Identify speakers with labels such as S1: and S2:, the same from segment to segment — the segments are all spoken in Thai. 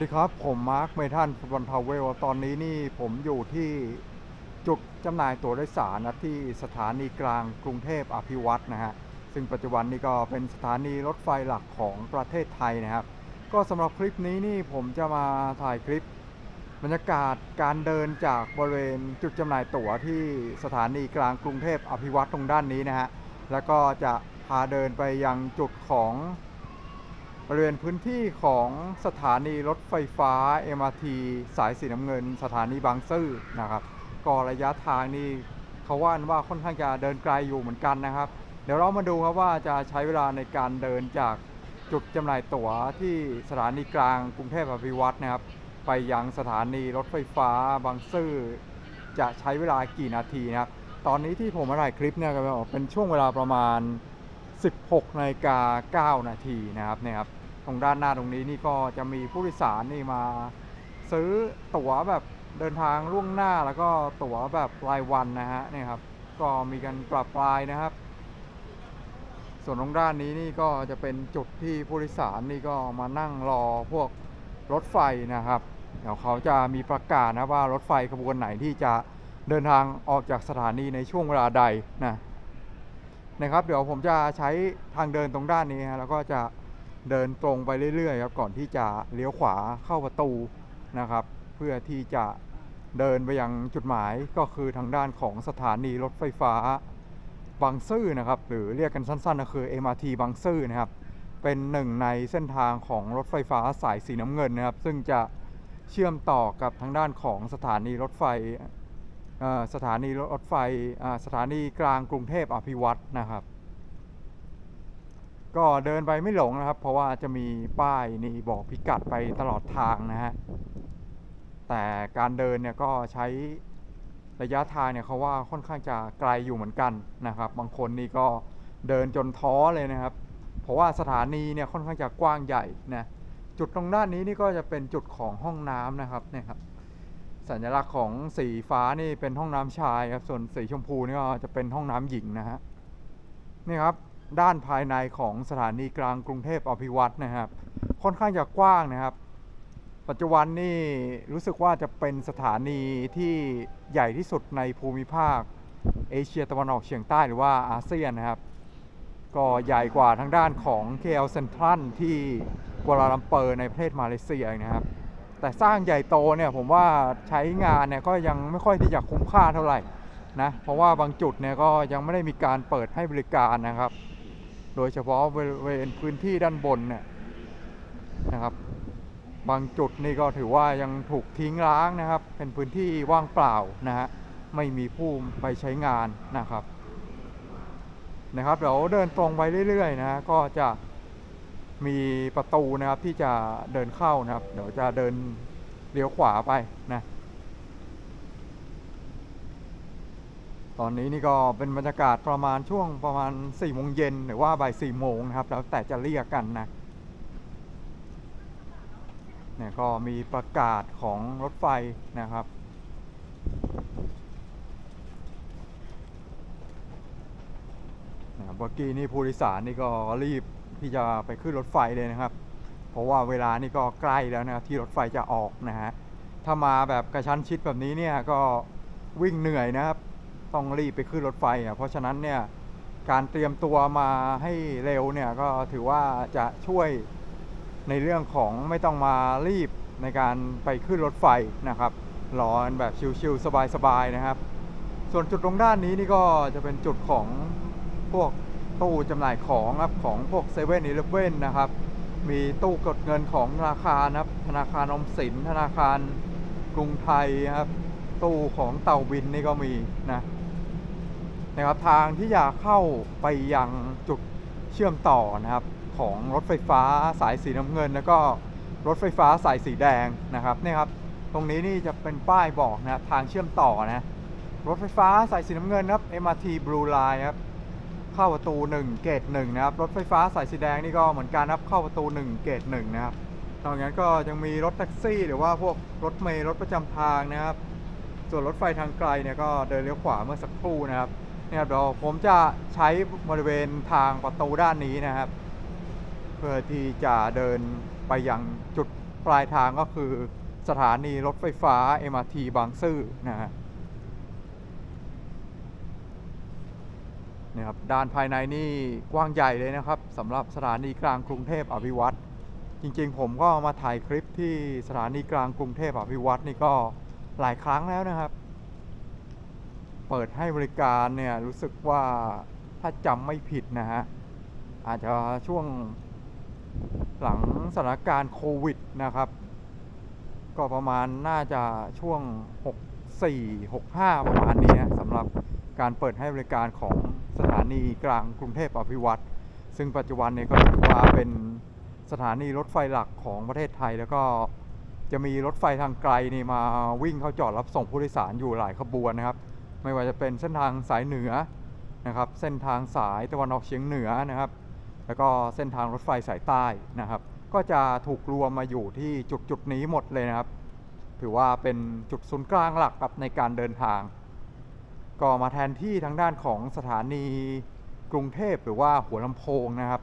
S1: สดีครับผมมาร์คเมทันฟุตบอลทาวเวลตอนนี้นี่ผมอยู่ที่จุดจำหน่ายตั๋วโดยสารนะที่สถานีกลางกรุงเทพอภิวัตนะฮะซึ่งปัจจุบันนี้ก็เป็นสถานีรถไฟหลักของประเทศไทยนะครับ ก็สำหรับคลิปนี้นี่ผมจะมาถ่ายคลิป บรรยากาศการเดินจากบริเวณจุดจำหน่ายตั๋วที่สถานีกลางกรุงเทพอภิวัตตรงด้านนี้นะฮะแล้วก็จะพาเดินไปยังจุดของ บริเวณพื้นที่ของสถานีรถไฟฟ้า MRT สายสีน้ำเงิน สถานีบางซื่อนะครับก็ระยะทางนี่เขาว่านว่าค่อนข้างจะเดินไกลอยู่เหมือนกันนะครับ เดี๋ยวเรามาดูครับว่าจะใช้เวลาในการเดินจากจุดจำหน่ายตั๋วที่สถานีกลางกรุงเทพอภิวัตนะครับ ไปยังสถานีรถไฟฟ้าบางซื่อจะใช้เวลากี่นาทีนะครับ ตอนนี้ที่ผมมาถ่ายคลิปเนี่ยก็เป็นช่วงเวลาประมาณ 16นาฬิกา9นาทีนะครับเนี่ยครับ ตรงด้านหน้าตรงนี้นี่ก็จะมีผู้โดยสารนี่มา ซื้อตั๋วแบบเดินทางล่วงหน้าแล้วก็ตั๋วแบบรายวันนะฮะนี่ครับก็มีกันปรับปลายนะครับ ส่วนตรงด้านนี้นี่ก็จะเป็นจุดที่ผู้โดยสารนี่ก็มานั่งรอพวกรถไฟนะครับเดี๋ยวเขาจะมีประกาศนะว่ารถไฟขบวนไหนที่จะเดินทางออกจากสถานีในช่วงเวลาใดนะนะครับ เดี๋ยวผมจะใช้ทางเดินตรงด้านนี้ฮะแล้วก็จะ เดินตรงไปเรื่อยๆครับก่อนที่จะเลี้ยวขวาเข้าประตูนะครับ เพื่อที่จะเดินไปยังจุดหมายก็คือทางด้านของสถานีรถไฟฟ้าบางซื่อนะครับ หรือเรียกกันสั้นๆก็คือ MRT บางซื่อนะครับ เป็นหนึ่งในเส้นทางของรถไฟฟ้าสายสีน้ำเงินนะครับ ซึ่งจะเชื่อมต่อกับทางด้านของสถานีรถไฟสถานีรถไฟสถานีกลางกรุงเทพอภิวัตนะครับ ก็เดินไปไม่หลงนะครับ เพราะว่าจะมีป้ายนี่บอกพิกัดไปตลอดทางนะฮะ แต่การเดินเนี่ยก็ใช้ระยะทางเนี่ยเขาว่าค่อนข้างจะไกลอยู่เหมือนกันนะครับ บางคนนี่ก็เดินจนท้อเลยนะครับ เพราะว่าสถานีเนี่ยค่อนข้างจะกว้างใหญ่นะจุดตรงด้านนี้นี่ก็จะเป็นจุดของห้องน้ำนะครับเนี่ยครับ สัญลักษณ์ของสีฟ้านี่เป็นห้องน้ำชายครับส่วนสีชมพูนี่ก็จะเป็นห้องน้ำหญิงนะฮะนี่ครับ ด้านภายในของสถานีกลางกรุงเทพอภิวัตรนะครับ ค่อนข้างจะกว้างนะครับ ปัจจุบันนี่รู้สึกว่าจะเป็นสถานีที่ใหญ่ที่สุดในภูมิภาค เอเชียตะวันออกเฉียงใต้หรือว่าอาเซียนนะครับ ก็ใหญ่กว่าทางด้านของ KL Central ที่กัวลาลัมเปอร์ในประเทศมาเลเซียนะครับ แต่สร้างใหญ่โตเนี่ยผมว่าใช้งานเนี่ยก็ยังไม่ค่อยที่จะคุ้มค่าเท่าไหร่นะเพราะว่าบางจุดเนี่ยก็ยังไม่ได้มีการเปิดให้บริการนะครับ โดยเฉพาะบริเวณพื้นที่ด้านบนเนี่ยนะครับ บางจุดนี่ก็ถือว่ายังถูกทิ้งร้างนะครับ เป็นพื้นที่ว่างเปล่านะฮะไม่มีผู้ไปใช้งานนะครับนะครับเดี๋ยวเดินตรงไปเรื่อยๆนะฮะก็จะมีประตูนะครับที่จะเดินเข้านะครับ เดี๋ยวจะเดินเลี้ยวขวาไปนะ ตอนนี้นี่ก็เป็นบรรยากาศประมาณช่วงประมาณ4ี่โมงเย็นหรือว่าบ่ายสี่โมงนะครับ แล้วแต่จะเรียกกันนะเนี่ยก็มีประกาศของรถไฟนะครับนะครับ เมื่อกี้นี่ผู้โดยสารนี่ก็รีบที่จะไปขึ้นรถไฟเลยนะครับ เพราะว่าเวลานี่ก็ใกล้แล้วนะครับที่รถไฟจะออกนะฮะ ถ้ามาแบบกระชั้นชิดแบบนี้เนี่ยก็วิ่งเหนื่อยนะครับ ต้องรีบไปขึ้นรถไฟอะเพราะฉะนั้นเนี่ยการเตรียมตัวมาให้เร็วเนี่ยก็ถือว่าจะช่วยในเรื่องของไม่ต้องมารีบในการไปขึ้นรถไฟนะครับรอนแบบชิลๆสบายๆนะครับ ส่วนจุดตรงด้านนี้นี่ก็จะเป็นจุดของพวกตู้จำหน่ายของครับของพวกเซเว่นอีเลฟเว่นนะครับ มีตู้กดเงินของธนาคารนะครับ ธนาคารอมสินธนาคารกรุงไทยครับ ตู้ของเต่าบินนี่ก็มีนะ นะครับทางที่จะเข้าไปยังจุดเชื่อมต่อนะครับของรถไฟฟ้าสายสีน้ำเงิน แล้วก็รถไฟฟ้าสายสีแดงนะครับเนี่ยครับตรงนี้นี่จะเป็นป้ายบอกนะทางเชื่อมต่อนะรถไฟฟ้าสายสีน้ำเงินนะครับ MRT Blue Line ครับเข้าประตู 1 เกต1นะครับรถไฟฟ้าสายสีแดงนี่ก็เหมือนกันครับเข้าประตู 1 เกต1นะครับนอกจากนั้นก็ยังมีรถแท็กซี่ หรือว่าพวกรถเมล์รถประจำทางนะครับ ส่วนรถไฟทางไกลเนี่ยก็เดินเลี้ยวขวาเมื่อสักครู่นะครับ เนี่ยเดี๋ยวผมจะใช้บริเวณทางประตูด้านนี้นะครับ เพื่อที่จะเดินไปยังจุดปลายทางก็คือสถานีรถไฟฟ้า MRT บางซื่อนะฮะเนี่ยครับด้านภายในนี่กว้างใหญ่เลยนะครับสำหรับสถานีกลางกรุงเทพอภิวัตรจริงๆ ผมก็มาถ่ายคลิปที่สถานีกลางกรุงเทพอภิวัตรนี่ก็หลายครั้งแล้วนะครับ เปิดให้บริการเนี่ยรู้สึกว่าถ้าจำไม่ผิดนะฮะ อาจจะช่วงหลังสถานการณ์โควิดนะครับ ก็ประมาณน่าจะช่วง 64 65 ประมาณนี้สำหรับการเปิดให้บริการของสถานีกลางกรุงเทพอภิวัตรซึ่งปัจจุบันเนี่ยก็ถือว่าเป็นสถานีรถไฟหลักของประเทศไทย แล้วก็จะมีรถไฟทางไกลนี่มาวิ่งเข้าจอดรับส่งผู้โดยสารอยู่หลายขบวนนะครับ ไม่ว่าจะเป็นเส้นทางสายเหนือนะครับ เส้นทางสายตะวันออกเฉียงเหนือนะครับ แล้วก็เส้นทางรถไฟสายใต้นะครับ ก็จะถูกรวมมาอยู่ที่จุดจุดนี้หมดเลยนะครับ ถือว่าเป็นจุดศูนย์กลางหลักครับในการเดินทาง ก็มาแทนที่ทางด้านของสถานีกรุงเทพหรือว่าหัวลำโพงนะครับ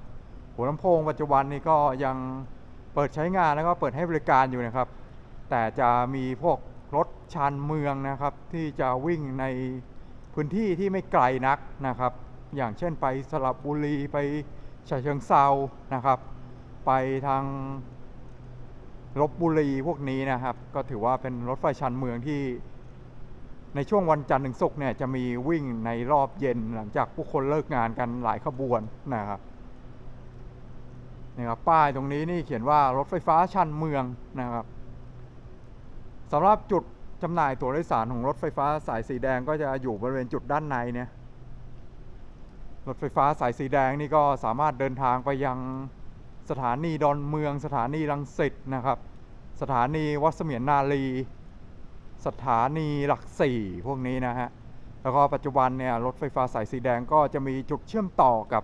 S1: หัวลำโพงปัจจุบันนี้ก็ยังเปิดใช้งานแล้วก็เปิดให้บริการอยู่นะครับ แต่จะมีพวก รถชานเมืองนะครับ ที่จะวิ่งในพื้นที่ที่ไม่ไกลนักนะครับ อย่างเช่นไปสระบบุรีไปฉะเชิงเซานะครับ ไปทางลบบุรีพวกนี้นะครับ ก็ถือว่าเป็นรถไฟชานเมืองที่ ในช่วงวันจันทร์ถึงศุกร์เนี่ยจะมีวิ่งในรอบเย็นหลังจากผู้คนเลิกงานกันหลายขบวนนะครับนี่ครับป้ายตรงนี้นี่เขียนว่ารถไฟฟ้าชันเมืองนะครับ สำหรับจุดจำหน่ายตั๋วโดยสารของรถไฟฟ้าสายสีแดงก็จะอยู่บริเวณจุดด้านในเนี่ย รถไฟฟ้าสายสีแดงนี่ก็สามารถเดินทางไปยังสถานีดอนเมือง สถานีรังสิตนะครับ สถานีวัดเสมียนนารีสถานีหลักสี่พวกนี้นะฮะ แล้วก็ปัจจุบันเนี่ยรถไฟฟ้าสายสีแดงก็จะมีจุดเชื่อมต่อกับ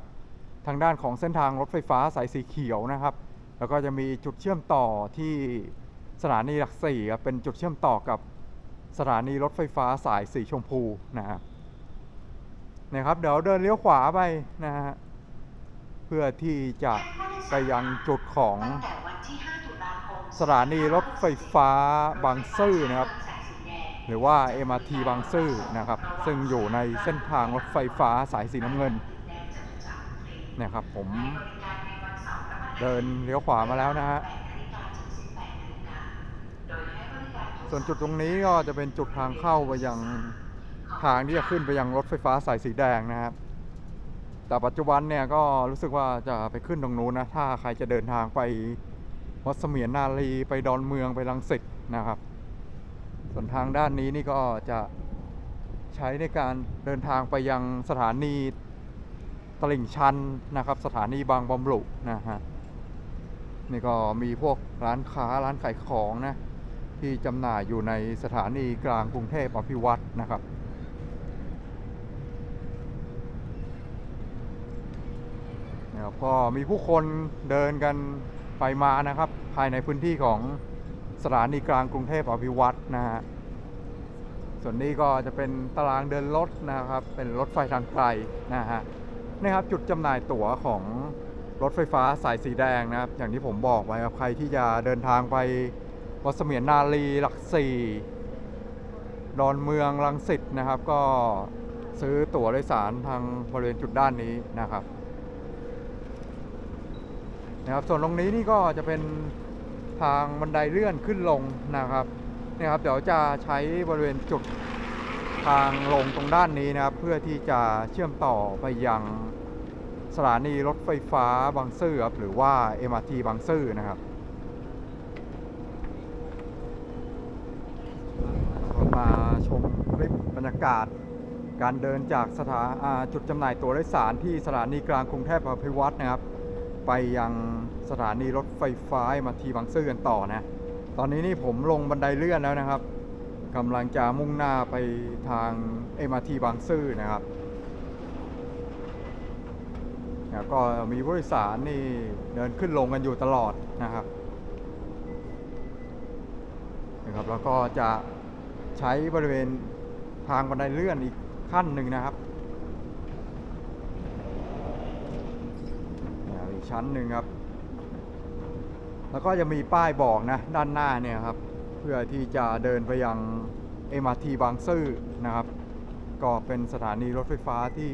S1: ทางด้านของเส้นทางรถไฟฟ้าสายสีเขียวนะครับ แล้วก็จะมีจุดเชื่อมต่อที่ สถานีหลักสี่ครับเป็นจุดเชื่อมต่อกับสถานีรถไฟฟ้าสายสีชมพูนะฮะเนี่ยครับเดี๋ยวเดินเลี้ยวขวาไปนะฮะเพื่อที่จะไปยังจุดของสถานีรถไฟฟ้าบางซื่อนะครับ หรือว่า MRT บางซื่อนะครับ ซึ่งอยู่ในเส้นทางรถไฟฟ้าสายสีน้ำเงินนะครับผมเดินเลี้ยวขวามาแล้วนะฮะ ส่วนจุดตรงนี้ก็จะเป็นจุดทางเข้าไปยังทางที่จะขึ้นไปยังรถไฟฟ้าสายสีแดงนะครับ แต่ปัจจุบันเนี่ยก็รู้สึกว่าจะไปขึ้นตรงนู้นนะ ถ้าใครจะเดินทางไปวัดเสมียนนารีไปดอนเมืองไปรังสิตนะครับ ส่วนทางด้านนี้นี่ก็จะใช้ในการเดินทางไปยังสถานีตลิ่งชันนะครับ สถานีบางบำรุนะฮะนี่ก็มีพวกร้านค้าร้านขายของนะ ที่จำหน่ายอยู่ในสถานีกลางกรุงเทพอภิวัตรนะครับนะครับ ก็มีผู้คนเดินกันไปมานะครับ ภายในพื้นที่ของสถานีกลางกรุงเทพอภิวัตรนะฮะ ส่วนนี้ก็จะเป็นตารางเดินรถนะครับ เป็นรถไฟทางไกลนะฮะนี่ครับจุดจำหน่ายตั๋วของรถไฟฟ้าสายสีแดงนะครับ อย่างที่ผมบอกไว้ครับใครที่จะเดินทางไป วัดเสมียนนารีหลักสี่ดอนเมืองลังสิตนะครับ ก็ซื้อตั๋วโดยสารทางบริเวณจุดด้านนี้นะครับนะครับ ส่วนตรงนี้นี่ก็จะเป็นทางบันไดเลื่อนขึ้นลงนะครับนี่ครับ เดี๋ยวจะใช้บริเวณจุดทางลงตรงด้านนี้นะครับ เพื่อที่จะเชื่อมต่อไปยังสถานีรถไฟฟ้าบางซื่อครับหรือว่า MRT บางซื่อนะครับ มาชมคลิปบรรยากาศ การเดินจากสถาอ่าจุดจำหน่ายตั๋วโดยสารที่สถานีกลางกรุงเทพอภิวัตนะครับ ไปยังสถานีรถไฟฟ้ามาทีบางซื่อกันต่อนะ ตอนนี้นี่ผมลงบันไดเลื่อนแล้วนะครับกำลังจะมุ่งหน้าไปทาง MRT บางซื่อนะครับแล้วก็มีผู้โดยสารนี่เดินขึ้นลงกันอยู่ตลอดนะครับนะครับ แล้วก็จะ ใช้บริเวณทางบันไดเลื่อนอีกขั้นหนึ่งนะครับอีกชั้นหนึ่งครับ แล้วก็จะมีป้ายบอกนะด้านหน้าเนี่ยครับ เพื่อที่จะเดินไปยัง MRT บางซื่อนะครับ ก็เป็นสถานีรถไฟฟ้าที่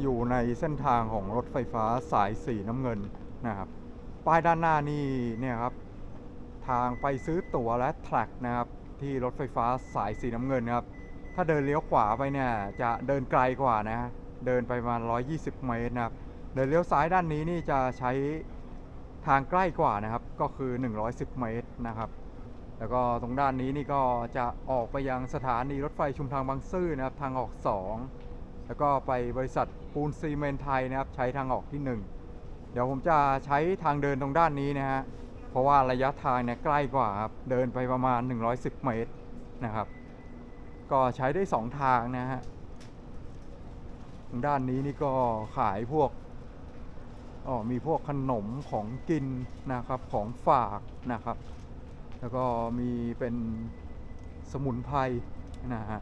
S1: อยู่ในเส้นทางของรถไฟฟ้าสายสีน้ำเงินนะครับ ป้ายด้านหน้านี่เนี่ยครับ ทางไปซื้อตั๋วและแทร็กนะครับ ที่รถไฟฟ้าสายสีน้ำเงินครับ ถ้าเดินเลี้ยวขวาไปเนี่ยจะเดินไกลกว่านะฮะเดินไปประมาณ 120 เมตรนะครับ เดินเลี้ยวซ้ายด้านนี้นี่จะใช้ทางใกล้กว่านะครับ ก็คือ 110 เมตรนะครับ แล้วก็ตรงด้านนี้นี่ก็จะออกไปยังสถานีรถไฟชุมทางบางซื่อนะครับ ทางออก 2 แล้วก็ไปบริษัทปูนซีเมนไทยนะครับ ใช้ทางออกที่ 1 เดี๋ยวผมจะใช้ทางเดินตรงด้านนี้นะฮะ เพราะว่าระยะทางเนี่ยใกล้กว่าครับเดินไปประมาณ 110 เมตรนะครับ ก็ใช้ได้ 2 ทางนะฮะด้านนี้นี่ก็ขายพวกอ๋อมีพวกขนมของกินนะครับของฝากนะครับ แล้วก็มีเป็นสมุนไพรนะฮะ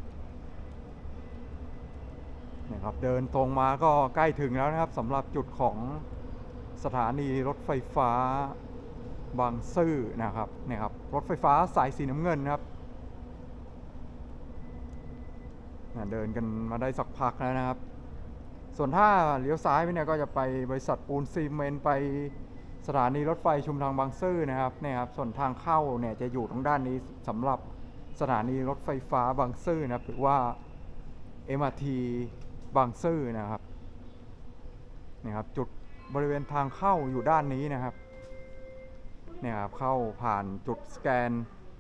S1: นี่ครับเดินตรงมาก็ใกล้ถึงแล้วนะครับสำหรับจุดของสถานีรถไฟฟ้า บางซื่อนะครับเนี่ยครับรถไฟฟ้าสายสีน้ำเงินครับเดินกันมาได้สักพักแล้วนะครับ ส่วนถ้าเลี้ยวซ้ายไปเนี่ยก็จะไปบริษัทปูนซีเมนต์ไปสถานีรถไฟชุมทางบางซื่อนะครับเนี่ยครับส่วนทางเข้าเนี่ยจะอยู่ตรงด้านนี้สำหรับสถานีรถไฟฟ้าบางซื่อนะครับหรือว่า MRT บางซื่อนะครับเนี่ยครับจุดบริเวณทางเข้าอยู่ด้านนี้นะครับ เนี่ยครับเข้าผ่านจุดสแกน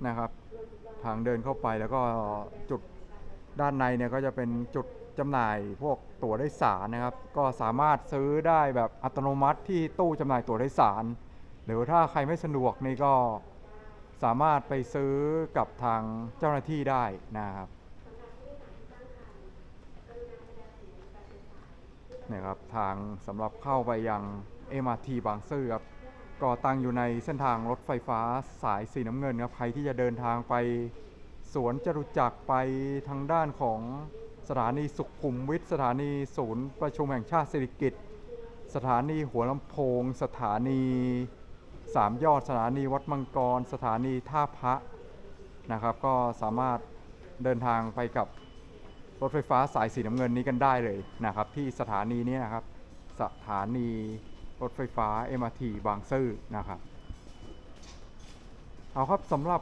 S1: นะครับ ทางเดินเข้าไปแล้วก็จุดด้านในเนี่ยก็จะเป็นจุดจำหน่ายพวกตั๋วโดยสารนะครับ ก็สามารถซื้อได้แบบอัตโนมัติที่ตู้จำหน่ายตั๋วโดยสาร หรือถ้าใครไม่สะดวกนี่ก็สามารถไปซื้อกับทางเจ้าหน้าที่ได้นะครับเนี่ยครับทางสำหรับเข้าไปยัง MRT บางซื่อครับ ก็ตั้งอยู่ในเส้นทางรถไฟฟ้าสายสีน้ำเงินครับใครที่จะเดินทางไปสวนจรุจักรไปทางด้านของสถานีสุขุมวิทสถานีศูนย์ประชุมแห่งชาติสิริกิติ์สถานีหัวลำโพง สถานีสามยอดสถานีวัดมังกร สถานีท่าพระนะครับ ก็สามารถเดินทางไปกับรถไฟฟ้าสายสีน้ำเงินนี้กันได้เลยนะครับ ที่สถานีนี้นะครับ สถานี รถไฟฟ้า MRT บางซื่อนะครับ เอาครับสำหรับ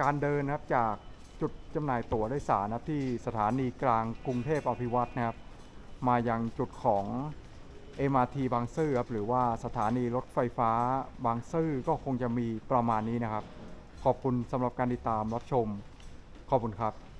S1: การเดินนะครับจากจุดจำหน่ายตั๋วโดยสารนะครับที่สถานีกลางกรุงเทพอภิวัตน์นะครับ มายังจุดของ MRT บางซื่อครับหรือว่าสถานีรถไฟฟ้าบางซื่อก็คงจะมีประมาณนี้นะครับ ขอบคุณสำหรับการติดตามรับชม ขอบคุณครับ